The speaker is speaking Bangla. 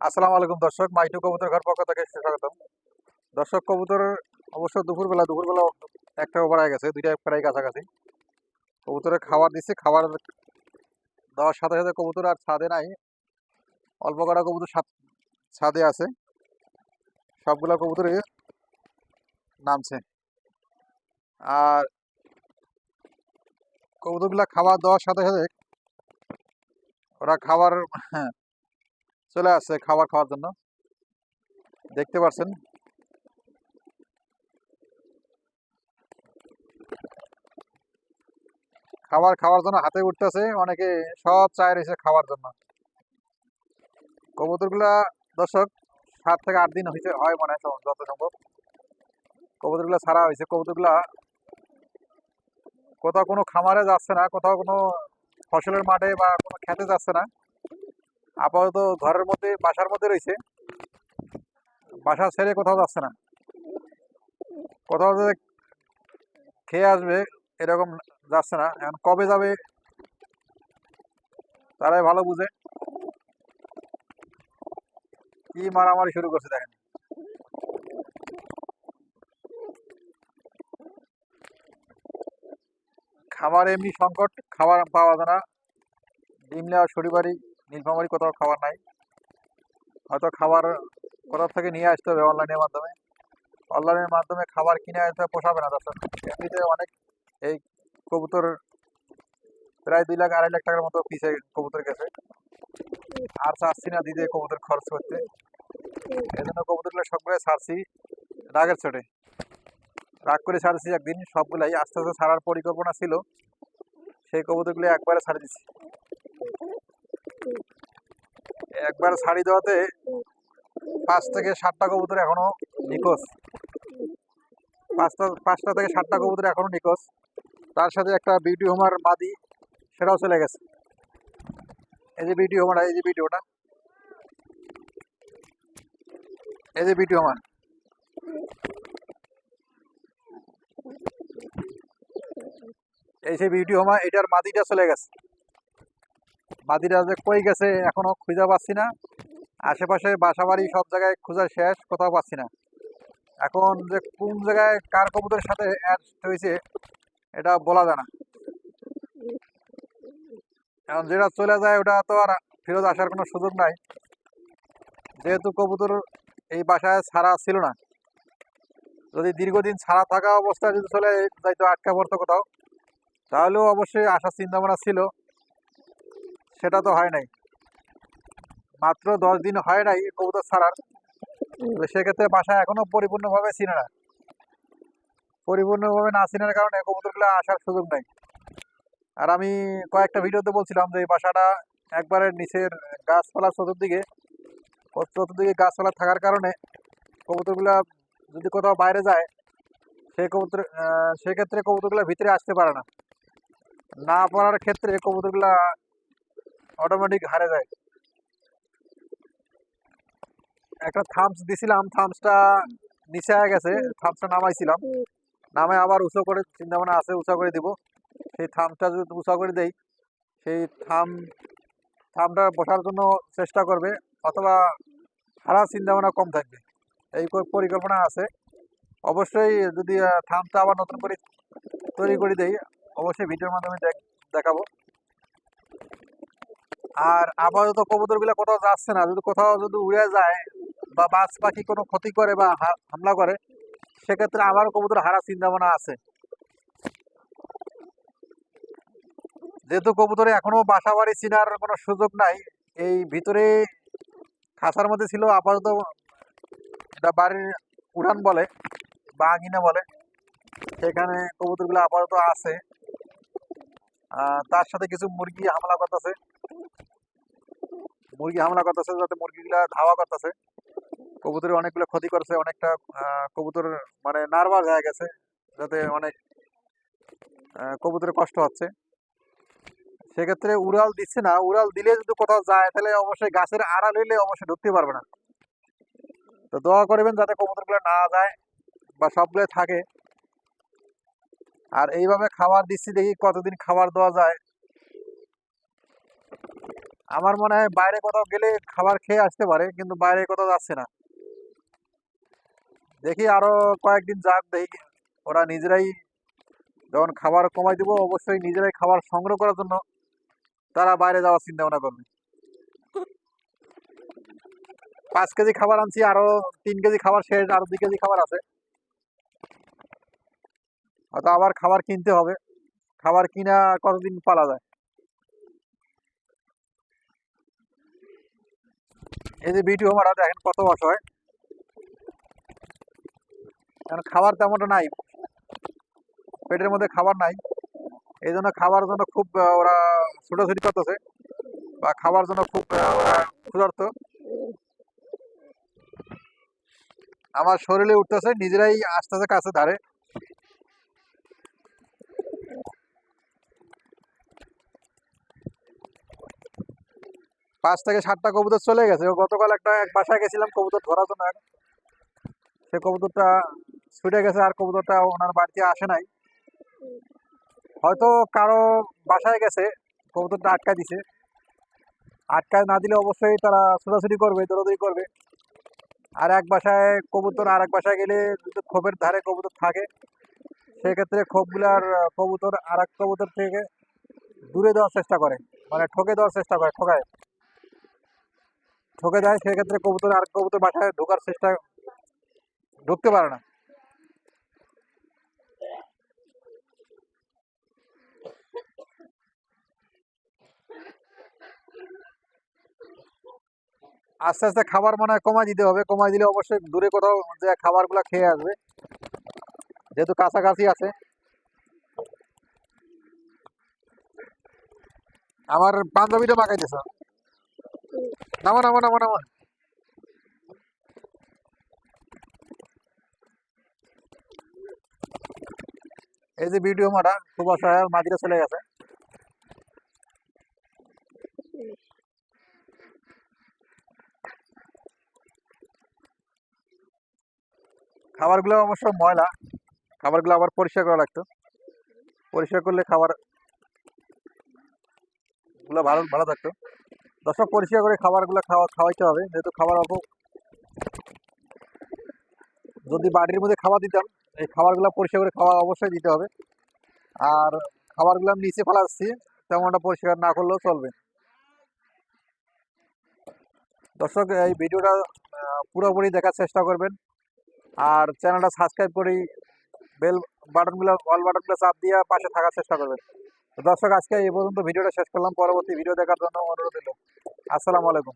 আসসালামু আলাইকুম দর্শক মাইটু কবুতর ঘর পক্ষ থেকে স্বাগতম দর্শক, কবুতর অবশ্য দুপুরবেলা দুপুরবেলা একটা ওভার গেছে, দুইটা প্রায় কাছাকাছি। কবুতরে খাবার দিচ্ছে, খাবার দেওয়ার সাথে সাথে কবুতর আর ছাদে নাই। অল্প কটা কবুতর ছাদে আছে। সবগুলা কবুতরে নামছে। আর কবুতরগুলা খাবার দেওয়ার সাথে সাথে ওরা খাবার চলে আসছে খাবার খাওয়ার জন্য। দেখতে পাচ্ছেন খাবার খাওয়ার জন্য হাতে উঠতেছে, অনেকে সব চায় রয়েছে খাওয়ার জন্য। কবুতরগুলা দর্শক, সাত থেকে আট দিন হয়েছে হয় মনে হয় যত সম্ভব। কবুতরগুলা ছাড়া হয়েছে কবুতরগুলা কোথাও কোনো খামারে যাচ্ছে না, কোথাও কোনো ফসলের মাঠে বা কোনো খেতে যাচ্ছে না। আপাতত ঘরের মধ্যে, বাসার মধ্যে রয়েছে। বাসা ছেড়ে কোথাও যাচ্ছে না। কোথাও যে খেয়ে আসবে, এরকম যাচ্ছে না। এখন কবে যাবে, তারাই ভালো বুঝে। কি মারামারি শুরু করছে দেখেন। খাবার এমনি সংকট, খাবার পাওয়া যায় না। ডিম ডিমলা শরীবাড়ি নীলফামারি কোথাও খাবার নাই। হয়তো খাবার কোথাও থেকে নিয়ে আসতে হবে অনলাইনের মাধ্যমে। অনলাইনের মাধ্যমে খাবার কিনে আসতে পোষাবে না দর্শক। এমনিতে অনেক এই কবুতর প্রায় দুই লাখ, আড়াই লাখ টাকার মতো পিসে কবুতর গেছে। আর চাচ্ছি না দিদি কবুতর খরচ করতে। এই জন্য কবুতরগুলো সবগুলো ছাড়ছি। রাগের চোটে। রাগ করে ছাড়ছি একদিন, সবগুলাই আস্তে আস্তে ছাড়ার পরিকল্পনা ছিল। সেই কবুতরগুলো একবারে ছাড়ি দিচ্ছি একবার ছাড়ি দেওয়াতে পাঁচ থেকে সাতটা কবুতর এখনও নিখোঁজ। পাঁচটা পাঁচটা থেকে সাতটা কবুতর এখনও নিখোঁজ। তার সাথে একটা বিউটি হোমার মাদি, সেটাও চলে গেছে। এই যে বিউটি হোমার, এই যে ভিডিওটা এই যে বিউটি হোমার। এই সেই বিউটি হোমা এটার মাদিটা চলে গেছে। মাদিটা যে কই গেছে এখনও খুঁজে পাচ্ছি না। আশেপাশে বাসা বাড়ি সব জায়গায় খোঁজা শেষ, কোথাও পাচ্ছি না। এখন যে কোন জায়গায় কার কবুতরের সাথে অ্যাড হয়েছে, এটা বলা যায় না। এখন যেটা চলে যায়, ওটা তো আর ফেরত আসার কোনো সুযোগ নাই। যেহেতু কবুতর এই বাসায় ছাড়া ছিল না যদি দীর্ঘদিন ছাড়া থাকা অবস্থায় যদি চলে যাইতো আটকা পড়তো কোথাও। তাহলেও অবশ্যই আসার চিন্তা ভাবনা ছিল। সেটা তো হয় নাই। মাত্র দশ দিন হয় নাই কবুতর ছাড়ার। সেক্ষেত্রে বাসা এখনও পরিপূর্ণভাবে চিনে না। পরিপূর্ণভাবে না চিনার কারণে কবুতরগুলো আসার সুযোগ নাই। আর আমি কয়েকটা ভিডিওতে বলছিলাম যে এই বাসাটা একবারে নিচের গাছপালা চতুর্দিকে চতুর্দিকে গাছপালা থাকার কারণে কবুতরগুলা যদি কোথাও বাইরে যায়, সেই কবুতর সেক্ষেত্রে কবুতরগুলা ভিতরে আসতে পারে না। না পারার ক্ষেত্রে কবুতরগুলা অটোমেটিক হারে যায়। একটা থামস দিছিলাম থামসটা নিচে হয়ে গেছে থামসটা নামাইছিলাম। নামে আবার উঁচু করে চিন্তা ভাবনা আছে, উঁচা করে দিব। সেই থামটা যদি উঁচা করে দেই, সেই থাম থামটা বসার জন্য চেষ্টা করবে, অথবা হারা চিন্তা ভাবনা কম থাকবে। এই পরিকল্পনা আছে। অবশ্যই যদি থামটা আবার নতুন করে তৈরি করে দেই, অবশ্যই ভিডিওর মাধ্যমে দেখ- দেখাবো। আর আপাতত কবুতরগুলো কোথাও যাচ্ছে না। যদি কোথাও যদি উড়ে যায় বা বাজ পাখি কোনো ক্ষতি করে বা হামলা করে, সেক্ষেত্রে আবার কবুতর হারা চিন্তা ভাবনা আছে। যেহেতু কবুতরে এখনও বাসা বাড়ি চিনার কোনো সুযোগ নাই, এই ভিতরে খাঁচার মধ্যে ছিল, আপাতত এটা বাড়ির উড়ান বলে বা আঙিনা বলে। সেখানে কবুতরগুলো আপাতত আছে। তার সাথে কিছু মুরগি হামলা করতেছে। মুরগি হামলা করতেছে যাতে মুরগিগুলা ধাওয়া করতেছে। কবুতরের অনেকগুলো ক্ষতি করছে, অনেকটা কবুতর মানে নার্ভাস হয়ে গেছে, যাতে অনেক কবুতরের কষ্ট হচ্ছে। সেক্ষেত্রে উড়াল দিচ্ছে না, উড়াল দিলে যদি কোথাও যায়, তাহলে অবশ্যই গাছের আড়াল হইলে অবশ্যই ঢুকতে পারবে না। তো দোয়া করবেন যাতে কবুতরগুলো না যায় বা সবগুলো থাকে। আর এইভাবে খাবার দিচ্ছি দেখি কতদিন খাবার দেওয়া যায়। আমার মনে হয় বাইরে কোথাও গেলে খাবার খেয়ে আসতে পারে, কিন্তু বাইরে কোথাও যাচ্ছে না। দেখি আরও কয়েকদিন যাক দেখি। ওরা নিজেরাই যখন খাবার কমাই দিব, অবশ্যই নিজেরাই খাবার সংগ্রহ করার জন্য তারা বাইরে যাওয়ার চিন্তা ভাবনা করবে। পাঁচ কেজি খাবার আনছি, আরও তিন কেজি খাবার শেষ, আরও দুই কেজি খাবার আছে। হয়তো আবার খাবার কিনতে হবে। খাবার কিনা কতদিন পালা যায়? এই যে ভিডিও মারা দেখেন কত অসহায়। কারণ খাবার তেমনটা নাই। পেটের মধ্যে খাবার নাই। এই জন্য খাবার জন্য খুব ওরা ছুটোছুটি করতেছে বা খাবার জন্য খুব ওরা ক্ষুধার্ত। আমার শরীরে উঠতেছে, নিজেরাই আসতেছে কাছে ধারে। পাঁচ থেকে সাতটা কবুতর চলে গেছে। গতকাল একটা, এক বাসায় গেছিলাম কবুতর ধরার জন্য সে কবুতরটা ছুটে গেছে আর কবুতরটা ওনার বাড়িতে আসে নাই। হয়তো কারও বাসায় গেছে, কবুতরটা আটকা দিছে। আটকায় না দিলে অবশ্যই তারা ছোটাছুটি করবে, দৌড়াদৌড়ি করবে। আর এক বাসায় কবুতর আর এক বাসায় গেলে খোপের ধারে কবুতর থাকে। সেক্ষেত্রে খোপগুলার কবুতর আর এক কবুতর থেকে দূরে দেওয়ার চেষ্টা করে। মানে ঠকে দেওয়ার চেষ্টা করে, ঠকায়। ঠকে দেয় সেক্ষেত্রে কবুতর আর কবুতর বাসায় ঢোকার চেষ্টা, ঢুকতে পারে না। আস্তে আস্তে খাবার মনে হয় কমাই দিতে হবে। কমাই দিলে অবশ্যই দূরে কোথাও যে খাবারগুলো খেয়ে আসবে, যেহেতু কাছাকাছি আছে। আমার বান্ধবীটা মাখাইতেছে নামো নামো নামো নামো। এই যে ভিডিও মারা খুব অসহায় মাঝিরা চলে গেছে। খাবারগুলো অবশ্য ময়লা, খাবারগুলো আবার পরিষ্কার করা লাগতো। পরিষ্কার করলে খাবারগুলো ভালো ভালো থাকতো। দর্শক, পরিষ্কার করে খাবারগুলো খাওয়া, খাওয়াইতে হবে। যেহেতু খাবার অল্প, যদি বাড়ির মধ্যে খাবার দিতাম, এই খাবারগুলো পরিষ্কার করে খাওয়া অবশ্যই দিতে হবে। আর খাবারগুলো আমি নিচে ফেলাচ্ছি, তেমনটা পরিষ্কার না করলেও চলবে। দর্শক, এই ভিডিওটা পুরোপুরি দেখার চেষ্টা করবেন। আর চ্যানেলটা সাবস্ক্রাইব করি বেল বাটনগুলো অল বাটনগুলো চাপ দিয়ে পাশে থাকার চেষ্টা করবেন। দর্শক, আজকে এই পর্যন্ত ভিডিওটা শেষ করলাম। পরবর্তী ভিডিও দেখার জন্য অনুরোধ দিল আসসালামু আলাইকুম।